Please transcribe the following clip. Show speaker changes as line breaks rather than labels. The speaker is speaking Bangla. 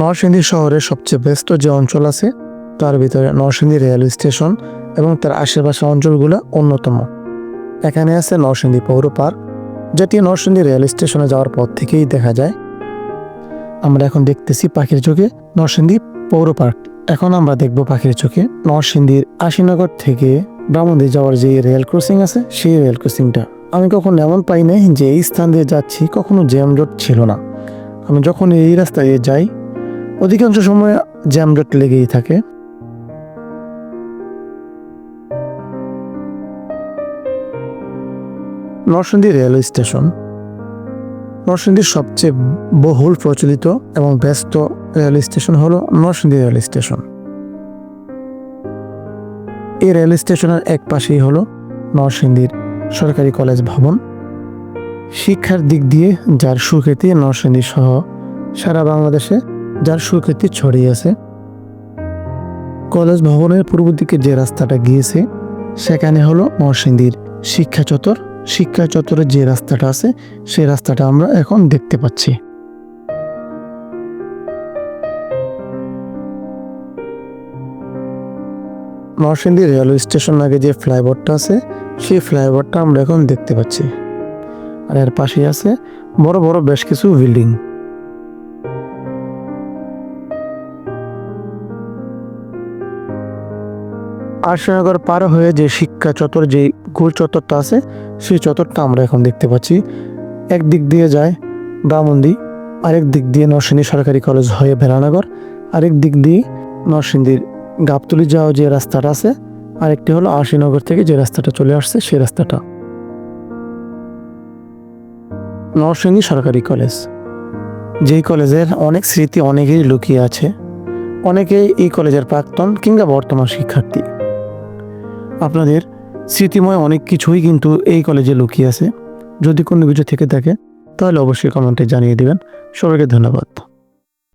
নরসিংদী শহরের সবচেয়ে ব্যস্ত যে অঞ্চল আছে, তার ভিতরে নরসিংদী রেল স্টেশন এবং তার আশেপাশে অঞ্চলগুলো অন্যতম। এখানে আছে নরসিংদী পৌর পার্ক, যেটি নরসিংদী রেল স্টেশনে যাওয়ার পর থেকেই দেখা যায়। আমরা এখন দেখতেছি পাখির চোখে নরসিংদী পৌর পার্ক। এখন আমরা দেখব পাখির চোখে নরসিংদীর আশিনগর থেকে ব্রাহ্মণদি যাওয়ার যে রেল ক্রসিং আছে, সেই রেল ক্রসিংটা। আমি কখনো এমন পাই নাই যে এই স্থান দিয়ে যাচ্ছি কখনো জ্যামজট ছিল না। আমি যখন এই রাস্তা দিয়ে যাই অধিকাংশ সময় জ্যামজট লেগেই থাকে। Narsingdi railway station. নরসিংদীর সবচেয়ে বহুল প্রচলিত এবং ব্যস্ত রেল স্টেশন হলো নরসিংদী রেল স্টেশন। এই রেল স্টেশনের এক পাশেই হলো নরসিংদীর সরকারি কলেজ ভবন। শিক্ষার দিক দিয়ে যার সুখ্যাতি নরসিংদী সহ সারা বাংলাদেশে যার সুখ্যাতি ছড়িয়ে আছে। কলেজ ভবনের পূর্ব দিকে যে রাস্তাটা গিয়েছে, সেখানে হলো নরসিংদীর শিক্ষা চত্বর। শিক্ষা চত্বরের যে রাস্তাটা আছে, সেই রাস্তাটা আমরা এখন দেখতে পাচ্ছি। নরসিংদী রেলওয়ে স্টেশন আগে যে ফ্লাইওভারটা আছে, সেই ফ্লাইওভারটা আমরা এখন দেখতে পাচ্ছি। আর এর পাশেই আছে বড় বড় বেশ কিছু বিল্ডিং। আরশনগর পার হয়ে যে শিক্ষা চত্বর, যে গোল চত্বরটা আছে, সেই চত্বরটা আমরা এখন দেখতে পাচ্ছি। এক দিক দিয়ে যায় ব্রাহ্মণদি আরেক দিক দিয়ে নরসিংদী সরকারি কলেজ হয়ে ভেড়ানগর আরেক দিক দিয়ে নরসিংদীর গাবতলি যাওয়া যে রাস্তাটা আছে, আরেকটি হলো আশিনগর থেকে যে রাস্তাটা চলে আসছে, সেই রাস্তাটা। নরসিংদী সরকারি কলেজ, যেই কলেজের অনেক স্মৃতি অনেকেই লুকিয়ে আছে। অনেকেই এই কলেজের প্রাক্তন কিংবা বর্তমান শিক্ষার্থী। আপনাদের স্মৃতিময় অনেক কিছুই কিন্তু এই কলেজে লুকিয়ে আছে। যদি কোনো কিছু থেকে থাকে, তাহলে অবশ্যই কমেন্টে জানিয়ে দেবেন। সবাইকে ধন্যবাদ।